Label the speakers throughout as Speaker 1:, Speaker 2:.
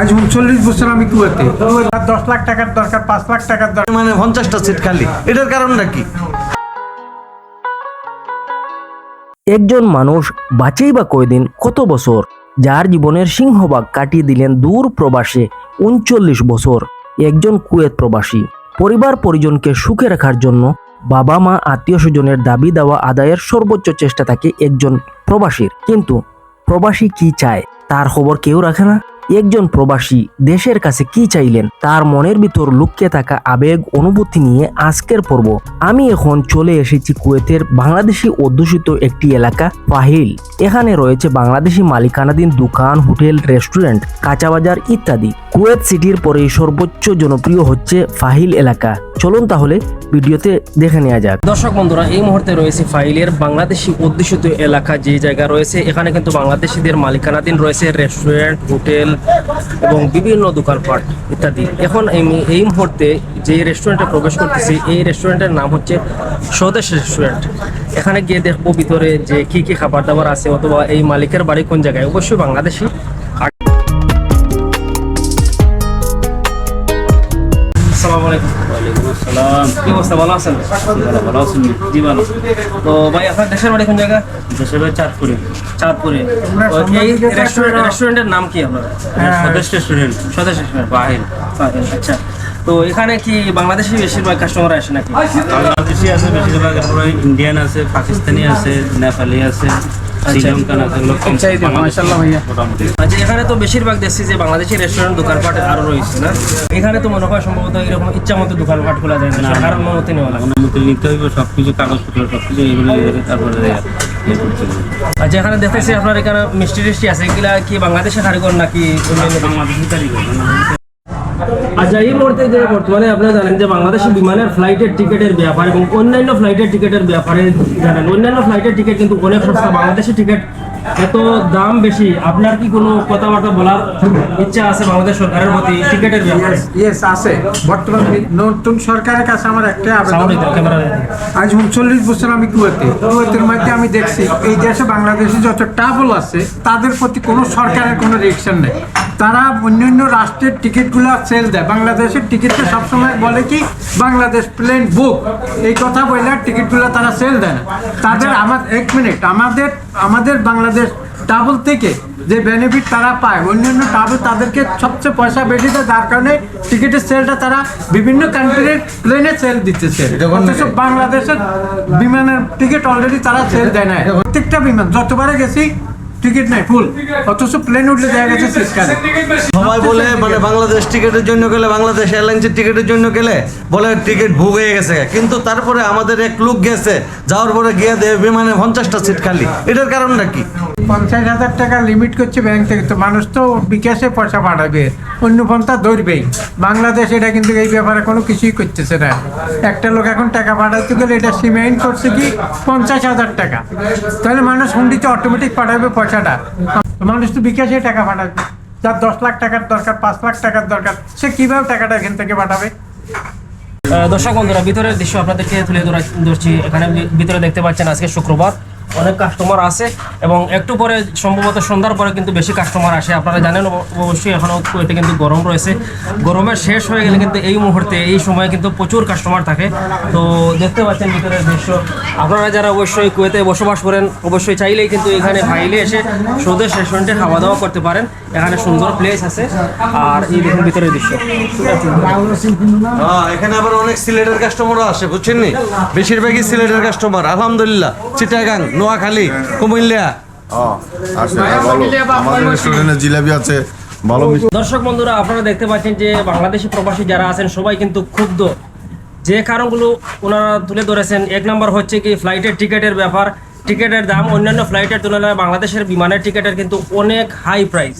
Speaker 1: আজ উনচল্লিশ বছর আমি কুয়েতে। দশ লাখ টাকার দরকার পাঁচ লাখ টাকার দরকার।
Speaker 2: মানে পঞ্চাশটা সিট খালি। এটার কারণটা কি?
Speaker 3: একজন মানুষ বাঁচেই বা কয়দিন কত বছর? যার জীবনের সিংহভাগ কাটিয়ে দিলেন দূর প্রবাসে উনচল্লিশ বছর। একজন কুয়েত প্রবাসী। পরিবার পরিজনকে সুখে রাখার জন্য বাবা মা আত্মীয় স্বজনের দাবি দেওয়া আদায়ের সর্বোচ্চ চেষ্টা থাকে একজন প্রবাসীর। কিন্তু প্রবাসী কি চায়? তার খবর কেউ রাখে না। একজন প্রবাসী দেশের কাছে কি চাইলেন? তার মনের ভিতর লুকিয়ে থাকা আবেগ, অনুভূতি নিয়ে আজকের পর্ব। আমি এখন চলে এসেছি কুয়েতের বাংলাদেশি অধ্যুষিত একটি এলাকা ফাহিল এখানে রয়েছে বাংলাদেশি মালিকানাধীন দোকান, হোটেল, রেস্টুরেন্ট, কাঁচাবাজার ইত্যাদি। কুয়েত সিটির পরেই সর্বোচ্চ জনপ্রিয় হচ্ছে ফাহিল এলাকা। চলুন তাহলে ভিডিওতে দেখে নেওয়া যাক।
Speaker 4: দর্শক বন্ধুরা, এই মুহূর্তে রয়েছে ফাইলের বাংলাদেশি অধ্যুষিত এলাকা যে জায়গা রয়েছে, এখানে কিন্তু বাংলাদেশিদের মালিকানাধীন রয়েছে রেস্টুরেন্ট হোটেল এবং বিভিন্ন দোকানপাট ইত্যাদি। এখন আমি এই মুহূর্তে যে রেস্টুরেন্টে প্রবেশ করতেছি, এই রেস্টুরেন্টের নাম হচ্ছে স্বদেশ রেস্টুরেন্ট এখানে গিয়ে দেখব ভিতরে যে কি কি খাবার দাবার আছে, অথবা এই মালিকের বাড়ি কোন জায়গায়। অবশ্যই বাংলাদেশি আসসালামু আলাইকুম।
Speaker 5: ওয়ালাইকুম আসসালাম।
Speaker 4: কি অবস্থা? ভালো আছেন?
Speaker 5: ভালো ভালো আছেন
Speaker 4: জি ভালো। তো ভাই আপনার দেশের বাড়ি কোন জায়গা?
Speaker 5: দেশের বাড়ি চাঁদপুরে।
Speaker 4: চাঁদপুরে। রেস্টুরেন্ট রেস্টুরেন্টের নাম কি আপনার?
Speaker 5: স্বদেশ রেস্টুরেন্ট
Speaker 4: স্বদেশ রেস্টুরেন্ট
Speaker 5: বাহির।
Speaker 4: আচ্ছা। তো এখানে কি বাংলাদেশি বেশিরভাগ কাস্টমার আসে নাকি?
Speaker 5: বাংলাদেশি আছে বেশিরভাগ ইন্ডিয়ান আছে পাকিস্তানি আছে নেপালি আছে। মোটামুটি।
Speaker 4: আচ্ছা এখানে তো বেশিরভাগ দেখছি যে বাংলাদেশি রেস্টুরেন্ট দোকানপাট আরও রয়েছে না? এখানে তো মনে হয় সম্ভবত এরকম ইচ্ছা মতো দোকানপাট খোলা যায় না সরকারের অনুমতি নেওয়া লাগে।
Speaker 5: অনুমতি নিতে হইবে সব কিছু কাগজপত্র সব কিছু এগুলো ইয়ে তারপরে
Speaker 4: আচ্ছা এখানে দেখতেছি আপনার এখানে মিষ্টি টিষ্টি আছে। এগুলা কি বাংলাদেশি কারিগর নাকি
Speaker 5: বাংলাদেশি কারিগর বাংলাদেশি
Speaker 4: আচ্ছা এই মুহূর্তে বর্তমানে আপনারা জানেন যে বাংলাদেশি বিমানের ফ্লাইটের টিকিটের ব্যাপার এবং অন্যান্য ফ্লাইটের টিকিটের ব্যাপারে জানেন। অন্যান্য ফ্লাইটের টিকিট কিন্তু অনেক সস্তা বাংলাদেশি টিকিট এত দাম বেশি। আপনার কি কোনো কথাবার্তা বলার ইচ্ছা আছে বাংলাদেশ সরকারের প্রতি টিকিটের ব্যাপারে?
Speaker 1: ইয়েস আছে। বর্তমান নতুন সরকারের কাছে আমার একটা আবেদন। আজ উনচল্লিশ বছর আমি কুয়েতে। কুয়েতের মধ্যে আমি দেখছি এই দেশে বাংলাদেশি যত ট্রাভেল আছে তাদের প্রতি কোনো সরকারের কোনো রিয়েকশন নেই। তারা অন্যান্য রাষ্ট্রের টিকিটগুলো সেল দেয়। বাংলাদেশের টিকিটটা সবসময় বলে কি বাংলাদেশ প্লেন বুক এই কথা বললে টিকিটগুলো তারা সেল দেয় না। তাদের আমার এক মিনিট আমাদের আমাদের বাংলাদেশ ট্রাভেল থেকে যে বেনিফিট তারা পায় অন্যান্য ট্রাভেল তাদেরকে সবচেয়ে পয়সা বেশি দেয় যার কারণে টিকিটের সেলটা তারা বিভিন্ন কান্ট্রির প্লেনে সেল দিতেছে। বাংলাদেশের বিমানের টিকিট অলরেডি তারা সেল দেয় না প্রত্যেকটা বিমান যতবারে গেছি টিকিট নাই ফুল। অথচ প্লেন উঠলে দেখা গেছে শীতকালে।
Speaker 2: সবাই বলে মানে বাংলাদেশ টিকিটের জন্য গেলে বাংলাদেশ এয়ারলাইন্সের টিকিটের জন্য গেলে বলে টিকিট বুক হয়ে গেছে। কিন্তু তারপরে আমাদের এক লোক গেছে যাওয়ার পরে গিয়ে দেবে বিমানে পঞ্চাশটা সিট খালি। এটার কারণটা কি?
Speaker 1: পঞ্চাশ হাজার টাকা লিমিট করছে ব্যাংক থেকে। তো মানুষ তো বিকাশে পয়সা পাঠাবে অন্য পন্থা ধরবেই। বাংলাদেশ এটা কিন্তু এই ব্যাপারে কোনো কিছুই করতেছে না। একটা লোক এখন টাকা পাঠাতে গেলে এটা সিমেন্ট করছে কি? পঞ্চাশ হাজার টাকা। তাহলে মানুষ হুন্ডিতে অটোমেটিক পাঠাবে পয়সাটা। মানুষ তো বিকাশে টাকা পাঠাবে। যার দশ লাখ টাকার দরকার, পাঁচ লাখ টাকার দরকার, সে কীভাবে টাকাটা এখান থেকে পাঠাবে?
Speaker 4: দর্শক বন্ধুরা, ভিতরের দৃশ্য আপনাদেরকে তুলে ধরা ধরছি। এখানে ভিতরে দেখতে পাচ্ছেন আজকে শুক্রবার। অনেক কাস্টমার আছে এবং একটু পরে সম্ভবত সন্ধ্যার পরে কিন্তু বেশি কাস্টমার আসে। আপনারা জানেন অবশ্যই এখনও কুয়েতে কিন্তু গরম রয়েছে। গরমের শেষ হয়ে গেলে কিন্তু এই মুহূর্তে এই সময় কিন্তু প্রচুর কাস্টমার থাকে। তো দেখতে পাচ্ছেন ভিতরের দৃশ্য। আপনারা যারা অবশ্যই কুয়েতে বসবাস করেন অবশ্যই চাইলেই কিন্তু এখানে ভাইলে এসে স্বদেশ রেস্টুরেন্টে খাওয়া দাওয়া করতে পারেন। এখানে সুন্দর প্লেস আছে। আর এই দেখুন ভিতরের দৃশ্য।
Speaker 2: হ্যাঁ, এখানে আবার অনেক সিলেটের কাস্টমারও আসে বুঝছেন বেশিরভাগই সিলেটের কাস্টমার আলহামদুলিল্লাহ। চিটাগাং নোয়াখালী কুমিল্লা।
Speaker 6: ও, আছে ভালো। আমাদের রেস্টুরেন্টে জিলাপি আছে ভালো
Speaker 4: দর্শক বন্ধুরা আপনারা দেখতে পাচ্ছেন যে বাংলাদেশি প্রবাসী যারা আছেন সবাই কিন্তু ক্ষুব্ধ। যে কারণগুলো ওনারা তুলে ধরেছেন এক নম্বর হচ্ছে কি ফ্লাইটের টিকিটের ব্যাপার। টিকিটের দাম অন্যান্য ফ্লাইটের তুলনায় বাংলাদেশের বিমানের টিকিটের কিন্তু অনেক হাই প্রাইস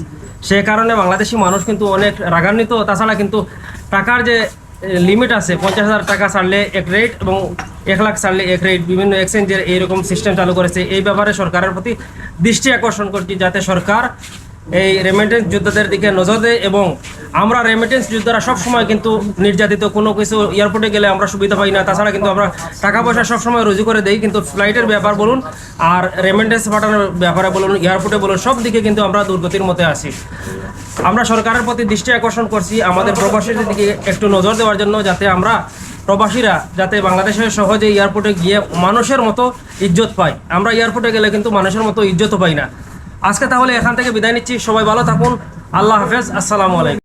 Speaker 4: সে কারণে বাংলাদেশি মানুষ কিন্তু অনেক রাগান্বিত। তাছাড়া কিন্তু টাকার যে লিমিট আছে, পঞ্চাশ হাজার টাকা ছাড়লে এক রেট এবং এক লাখ ছাড়লে এক রেট বিভিন্ন এক্সচেঞ্জের এইরকম সিস্টেম চালু করেছে। এই ব্যাপারে সরকারের প্রতি দৃষ্টি আকর্ষণ করছি, যাতে সরকার এই রেমিটেন্স যোদ্ধাদের দিকে নজর দেয় এবং আমরা রেমিটেন্স যোদ্ধারা সবসময় কিন্তু নির্যাতিত, কোনো কিছু এয়ারপোর্টে গেলে আমরা সুবিধা পাই না। তাছাড়া কিন্তু আমরা টাকা পয়সা সবসময় রুজু করে দেই, কিন্তু ফ্লাইটের ব্যাপার বলুন আর রেমিটেন্স পাঠানোর ব্যাপারে বলুন এয়ারপোর্টে বলুন, সব দিকে কিন্তু আমরা দুর্গতির মতে আসি আমরা সরকারের প্রতি দৃষ্টি আকর্ষণ করছি, আমাদের প্রবাসীদের দিকে একটু নজর দেওয়ার জন্য যাতে আমরা প্রবাসীরা যাতে বাংলাদেশের সহজে এয়ারপোর্টে গিয়ে মানুষের মতো ইজ্জত পায়। আমরা এয়ারপোর্টে গেলে কিন্তু মানুষের মতো ইজ্জতও পাই না। আজকে তাহলে এখান থেকে বিদায় নিচ্ছি। সবাই ভালো থাকুন। আল্লাহ হাফেজ। আসসালামু আলাইকুম।